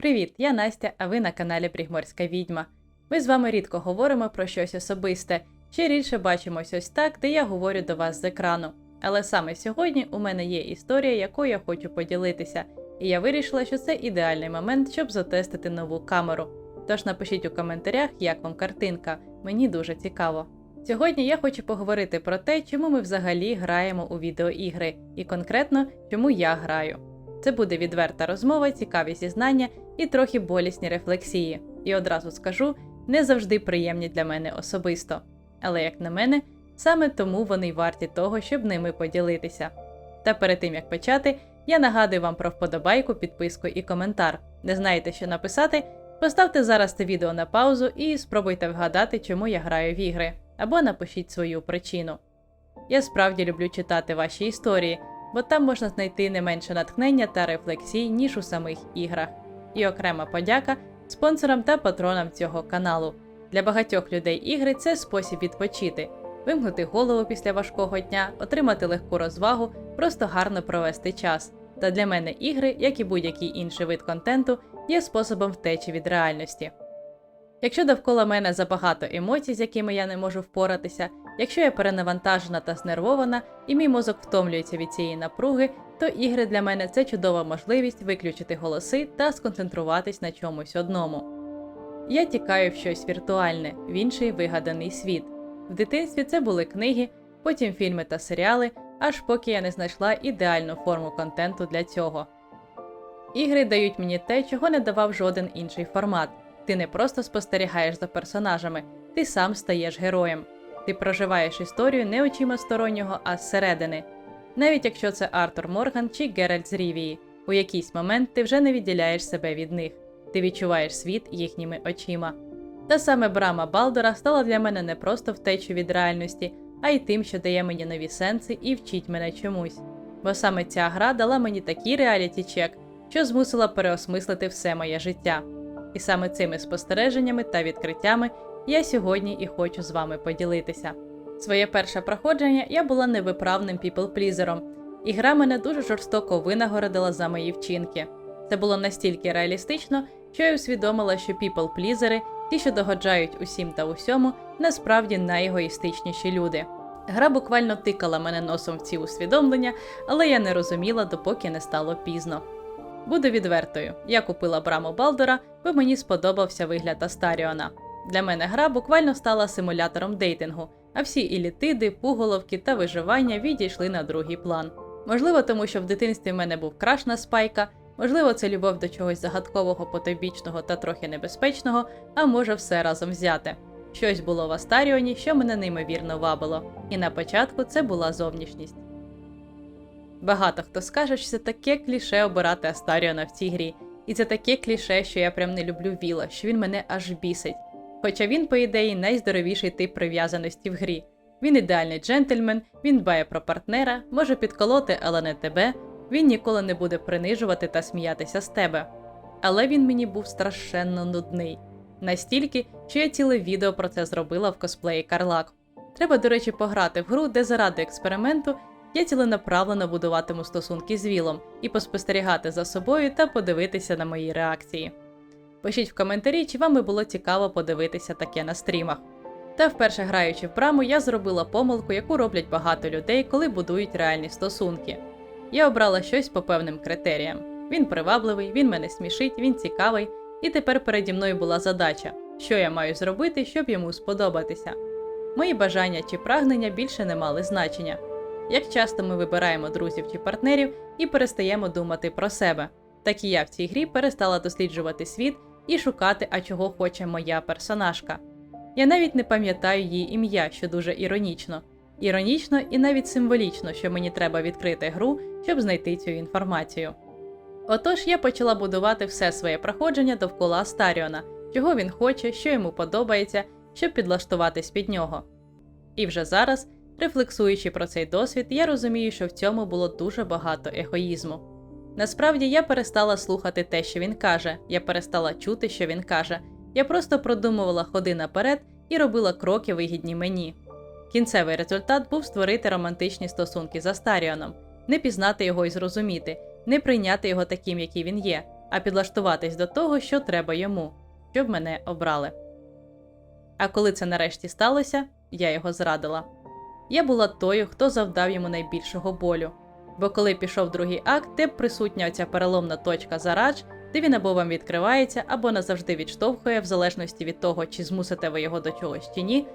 Привіт, я Настя, а ви на каналі Пригморська Відьма. Ми з вами рідко говоримо про щось особисте, ще рідше бачимось ось так, де я говорю до вас з екрану. Але саме сьогодні у мене є історія, якою я хочу поділитися, і я вирішила, що це ідеальний момент, щоб затестити нову камеру. Тож напишіть у коментарях, як вам картинка, мені дуже цікаво. Сьогодні я хочу поговорити про те, чому ми взагалі граємо у відеоігри, і конкретно чому я граю. Це буде відверта розмова, цікаві зізнання і трохи болісні рефлексії. І одразу скажу, не завжди приємні для мене особисто. Але як на мене, саме тому вони варті того, щоб ними поділитися. Та перед тим як почати, я нагадую вам про вподобайку, підписку і коментар. Не знаєте, що написати? Поставте зараз це відео на паузу і спробуйте вгадати, чому я граю в ігри, або напишіть свою причину. Я справді люблю читати ваші історії, бо там можна знайти не менше натхнення та рефлексій, ніж у самих іграх. І окрема подяка спонсорам та патронам цього каналу. Для багатьох людей ігри це спосіб відпочити, вимкнути голову після важкого дня, отримати легку розвагу, просто гарно провести час. Та для мене ігри, як і будь-який інший вид контенту, є способом втечі від реальності. Якщо довкола мене забагато емоцій, з якими я не можу впоратися, якщо я перенавантажена та знервована, і мій мозок втомлюється від цієї напруги, то ігри для мене це чудова можливість виключити голоси та сконцентруватись на чомусь одному. Я тікаю в щось віртуальне, в інший вигаданий світ. В дитинстві це були книги, потім фільми та серіали, аж поки я не знайшла ідеальну форму контенту для цього. Ігри дають мені те, чого не давав жоден інший формат. Ти не просто спостерігаєш за персонажами, ти сам стаєш героєм. Ти проживаєш історію не очима стороннього, а зсередини. Навіть якщо це Артур Морган чи Геральт з Рівії, у якийсь момент ти вже не відділяєш себе від них, ти відчуваєш світ їхніми очима. Та саме брама Балдора стала для мене не просто втечею від реальності, а й тим, що дає мені нові сенси і вчить мене чомусь. Бо саме ця гра дала мені такий реаліті чек, що змусила переосмислити все моє життя. І саме цими спостереженнями та відкриттями я сьогодні і хочу з вами поділитися. Своє перше проходження я була невиправним піпл-плізером, і гра мене дуже жорстоко винагородила за мої вчинки. Це було настільки реалістично, що я усвідомила, що піпл-плізери, ті, що догоджають усім та усьому, насправді найегоїстичніші люди. Гра буквально тикала мене носом в ці усвідомлення, але я не розуміла, допоки не стало пізно. Буду відвертою, я купила браму Балдора, бо мені сподобався вигляд Астаріона. Для мене гра буквально стала симулятором дейтингу, а всі ілітиди, пуголовки та виживання відійшли на другий план. Можливо, тому що в дитинстві в мене був краш на спайка, можливо, це любов до чогось загадкового, потойбічного та трохи небезпечного, а може все разом взяти. Щось було в Астаріоні, що мене неймовірно вабило, і на початку це була зовнішність. Багато хто скаже, що це таке кліше обирати Астаріона в цій грі, і це таке кліше, що я прям не люблю Віла, що він мене аж бісить. Хоча він, по ідеї, найздоровіший тип прив'язаності в грі. Він ідеальний джентльмен, він дбає про партнера, може підколоти, але не тебе. Він ніколи не буде принижувати та сміятися з тебе. Але він мені був страшенно нудний. Настільки, що я ціле відео про це зробила в косплеї Карлак. Треба, до речі, пограти в гру, де заради експерименту я ціленаправлено будуватиму стосунки з Вілом і поспостерігати за собою та подивитися на мої реакції. Пишіть в коментарі, чи вам би було цікаво подивитися таке на стрімах. Та вперше граючи в браму, я зробила помилку, яку роблять багато людей, коли будують реальні стосунки. Я обрала щось по певним критеріям. Він привабливий, він мене смішить, він цікавий, і тепер переді мною була задача, що я маю зробити, щоб йому сподобатися. Мої бажання чи прагнення більше не мали значення. Як часто ми вибираємо друзів чи партнерів і перестаємо думати про себе, так і я в цій грі перестала досліджувати світ і шукати, а чого хоче моя персонажка. Я навіть не пам'ятаю її ім'я, що дуже іронічно. Іронічно і навіть символічно, що мені треба відкрити гру, щоб знайти цю інформацію. Отож я почала будувати все своє проходження довкола Астаріона, чого він хоче, що йому подобається, щоб підлаштуватись під нього. І вже зараз, рефлексуючи про цей досвід, я розумію, що в цьому було дуже багато егоїзму. Насправді я перестала слухати те, що він каже, я перестала чути, що він каже. Я просто продумувала ходи наперед і робила кроки вигідні мені. Кінцевий результат був створити романтичні стосунки з Астаріоном, не пізнати його і зрозуміти, не прийняти його таким, який він є, а підлаштуватись до того, що треба йому, щоб мене обрали. А коли це нарешті сталося, я його зрадила. Я була тою, хто завдав йому найбільшого болю. Бо коли пішов другий акт, де присутня оця переломна точка зарач, де він або вам відкривається, або назавжди відштовхує, в залежності від того, чи змусите ви його до чогось чи ні,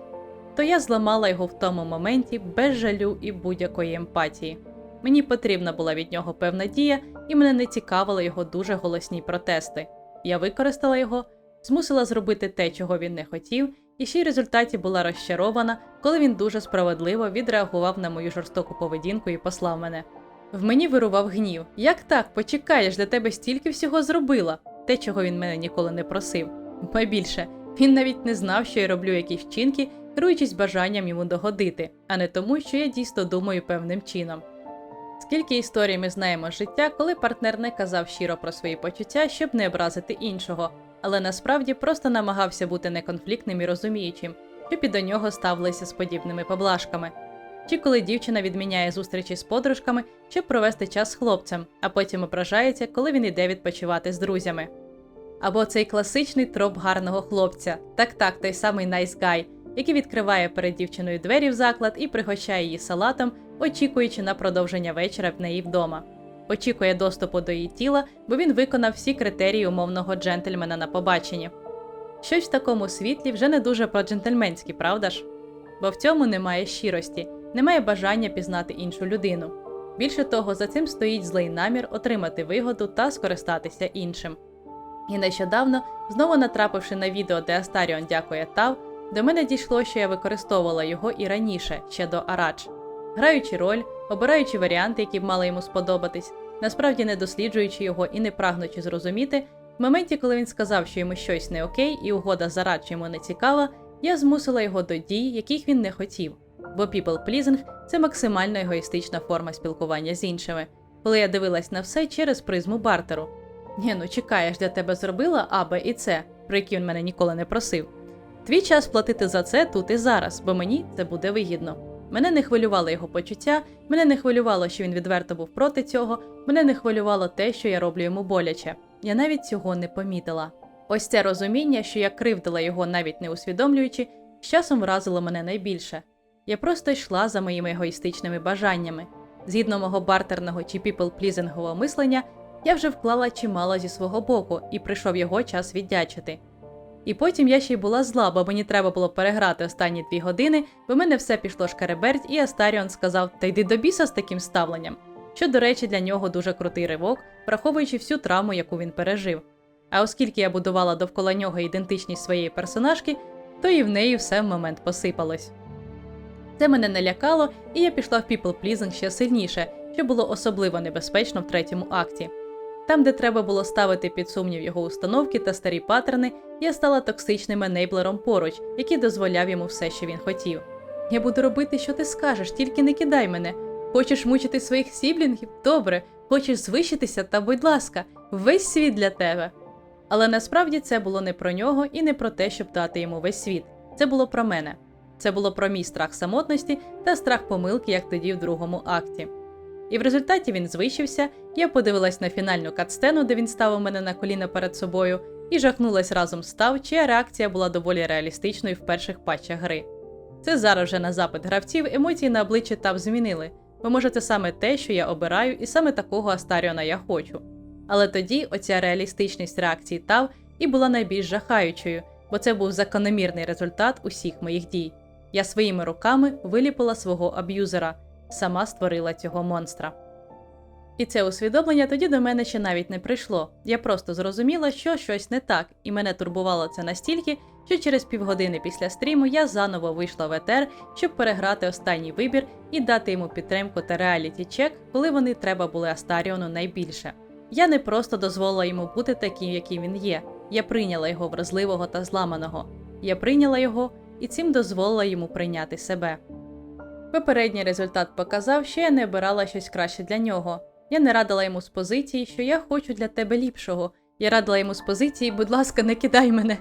то я зламала його в тому моменті без жалю і будь-якої емпатії. Мені потрібна була від нього певна дія, і мене не цікавили його дуже голосні протести. Я використала його, змусила зробити те, чого він не хотів, і ще й в результаті була розчарована, коли він дуже справедливо відреагував на мою жорстоку поведінку і послав мене. В мені вирував гнів. Як так, почекаєш, для тебе стільки всього зробила, те, чого він мене ніколи не просив. Ба більше, він навіть не знав, що я роблю якісь вчинки, керуючись бажанням йому догодити, а не тому, що я дійсно думаю певним чином. Скільки історій ми знаємо з життя, коли партнер не казав щиро про свої почуття, щоб не образити іншого, але насправді просто намагався бути неконфліктним і розуміючим, щоб і до нього ставилися з подібними поблажками. Чи коли дівчина відміняє зустрічі з подружками, щоб провести час з хлопцем, а потім ображається, коли він іде відпочивати з друзями. Або цей класичний троп гарного хлопця, так так, той самий nice guy, який відкриває перед дівчиною двері в заклад і пригощає її салатом, очікуючи на продовження вечора в неї вдома. Очікує доступу до її тіла, бо він виконав всі критерії умовного джентльмена на побаченні. Щось в такому світлі вже не дуже по-джентльменськи, правда ж? Бо в цьому немає щирості, немає бажання пізнати іншу людину. Більше того, за цим стоїть злий намір отримати вигоду та скористатися іншим. І нещодавно, знову натрапивши на відео, де Астаріон дякує Тав, до мене дійшло, що я використовувала його і раніше, ще до Арач. Граючи роль, обираючи варіанти, які б мали йому сподобатись, насправді не досліджуючи його і не прагнучи зрозуміти, в моменті, коли він сказав, що йому щось не окей, і угода з Арач йому не цікава, я змусила його до дій, яких він не хотів. Бо people-pleasing – це максимально егоїстична форма спілкування з іншими, коли я дивилась на все через призму бартеру. Ні, ну чекаєш, для тебе зробила А, Б і С, про які він мене ніколи не просив. Твій час платити за це тут і зараз, бо мені це буде вигідно. Мене не хвилювало його почуття, мене не хвилювало, що він відверто був проти цього, мене не хвилювало те, що я роблю йому боляче. Я навіть цього не помітила. Ось це розуміння, що я кривдила його, навіть не усвідомлюючи, з часом вразило мене найбільше. Я просто йшла за моїми егоїстичними бажаннями. Згідно мого бартерного чи people-плізингового мислення, я вже вклала чимало зі свого боку, і прийшов його час віддячити. І потім я ще й була зла, бо мені треба було переграти останні дві години, бо мене все пішло шкареберть, і Астаріон сказав: Та йди до біса з таким ставленням. Що, до речі, для нього дуже крутий ривок, враховуючи всю травму, яку він пережив. А оскільки я будувала довкола нього ідентичність своєї персонажки, то і в неї все в момент посипалось. Це мене не лякало, і я пішла в people pleasing ще сильніше, що було особливо небезпечно в третьому акті. Там, де треба було ставити під сумнів його установки та старі паттерни, я стала токсичним енейблером поруч, який дозволяв йому все, що він хотів. Я буду робити, що ти скажеш, тільки не кидай мене. Хочеш мучити своїх сіблінгів? Добре, хочеш звищитися, та будь ласка, весь світ для тебе. Але насправді це було не про нього і не про те, щоб дати йому весь світ. Це було про мене. Це було про мій страх самотності та страх помилки, як тоді в другому акті. І в результаті він звищився, я подивилась на фінальну катсцену, де він ставив мене на коліна перед собою, і жахнулась разом з Тав, чия реакція була доволі реалістичною в перших патчах гри. Це зараз вже на запит гравців емоції на обличчі Тав змінили, бо може це саме те, що я обираю, і саме такого Астаріона я хочу. Але тоді оця реалістичність реакції Тав і була найбільш жахаючою, бо це був закономірний результат усіх моїх дій. Я своїми руками виліпила свого аб'юзера, сама створила цього монстра. І це усвідомлення тоді до мене ще навіть не прийшло. Я просто зрозуміла, що щось не так, і мене турбувало це настільки, що через півгодини після стріму я заново вийшла в етер, щоб переграти останній вибір і дати йому підтримку та реаліті чек, коли вони треба були Астаріону найбільше. Я не просто дозволила йому бути таким, яким він є. Я прийняла його вразливого та зламаного. Я прийняла його і цим дозволила йому прийняти себе. Попередній результат показав, що я не обирала щось краще для нього. Я не радила йому з позиції, що я хочу для тебе ліпшого. Я радила йому з позиції, будь ласка, не кидай мене.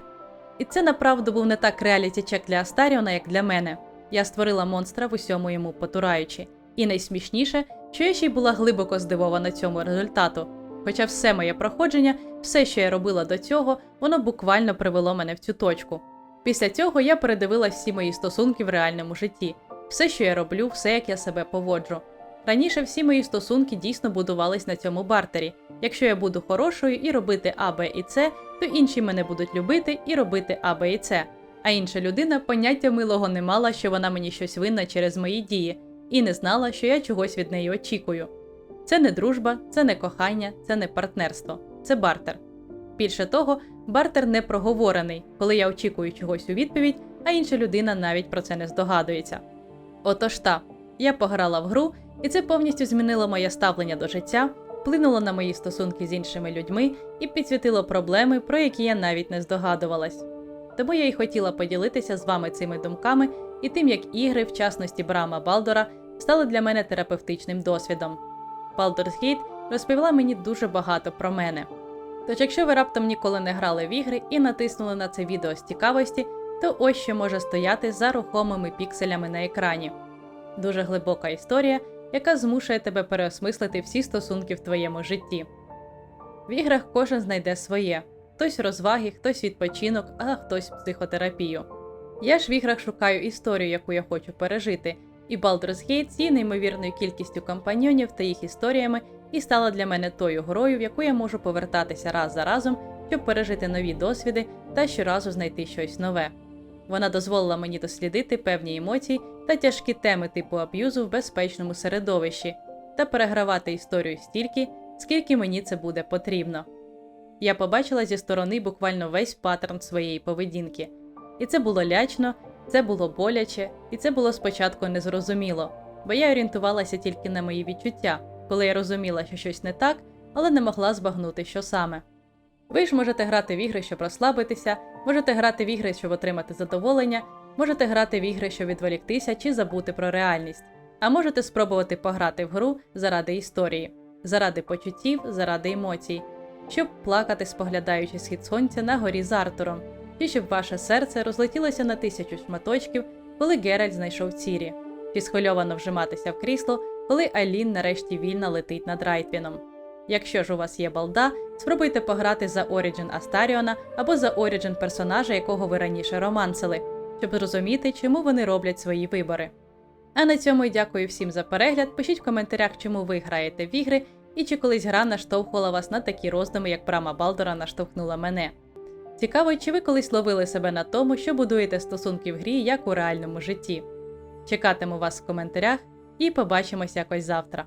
І це направду був не так реаліті чек для Астаріона, як для мене. Я створила монстра в усьому йому потураючи. І найсмішніше, що я ще й була глибоко здивована цьому результату. Хоча все моє проходження, все, що я робила до цього, воно буквально привело мене в цю точку. Після цього я передивилась всі мої стосунки в реальному житті, все, що я роблю, все, як я себе поводжу. Раніше всі мої стосунки дійсно будувались на цьому бартері. Якщо я буду хорошою і робити А, Б і С, то інші мене будуть любити і робити А, Б і С. А інша людина поняття милого не мала, що вона мені щось винна через мої дії, і не знала, що я чогось від неї очікую. Це не дружба, це не кохання, це не партнерство, це бартер. Більше того, бартер не проговорений, коли я очікую чогось у відповідь, а інша людина навіть про це не здогадується. Отож та, я пограла в гру, і це повністю змінило моє ставлення до життя, вплинуло на мої стосунки з іншими людьми і підсвітило проблеми, про які я навіть не здогадувалась. Тому я й хотіла поділитися з вами цими думками і тим, як ігри, в частності Брама Балдора, стали для мене терапевтичним досвідом. Baldur's Gate розповіла мені дуже багато про мене. Тож, якщо ви раптом ніколи не грали в ігри і натиснули на це відео з цікавості, то ось що може стояти за рухомими пікселями на екрані. Дуже глибока історія, яка змушує тебе переосмислити всі стосунки в твоєму житті. В іграх кожен знайде своє: хтось розваги, хтось відпочинок, а хтось психотерапію. Я ж в іграх шукаю історію, яку я хочу пережити, і Baldur's Gate з її неймовірною кількістю компаньйонів та їх історіями і стала для мене тою грою, в яку я можу повертатися раз за разом, щоб пережити нові досвіди та щоразу знайти щось нове. Вона дозволила мені дослідити певні емоції та тяжкі теми типу аб'юзу в безпечному середовищі та перегравати історію стільки, скільки мені це буде потрібно. Я побачила зі сторони буквально весь паттерн своєї поведінки, і це було лячно, це було боляче, і це було спочатку незрозуміло, бо я орієнтувалася тільки на мої відчуття, коли я розуміла, що щось не так, але не могла збагнути, що саме. Ви ж можете грати в ігри, щоб розслабитися, можете грати в ігри, щоб отримати задоволення, можете грати в ігри, щоб відволіктися чи забути про реальність. А можете спробувати пограти в гру заради історії, заради почуттів, заради емоцій, щоб плакати, споглядаючи схід сонця на горі з Артуром, чи щоб ваше серце розлетілося на тисячу шматочків, коли Геральт знайшов цірі, чи схвильовано вжиматися в крісло, коли Айлін нарешті вільно летить над Райтвіном. Якщо ж у вас є балда, спробуйте пограти за Origin Астаріона або за Origin персонажа, якого ви раніше романсили, щоб зрозуміти, чому вони роблять свої вибори. А на цьому й дякую всім за перегляд. Пишіть в коментарях, чому ви граєте в ігри, і чи колись гра наштовхувала вас на такі роздуми, як Брама Балдора наштовхнула мене. Цікаво, чи ви колись ловили себе на тому, що будуєте стосунки в грі, як у реальному житті. Чекатиму вас в коментарях і побачимось якось завтра.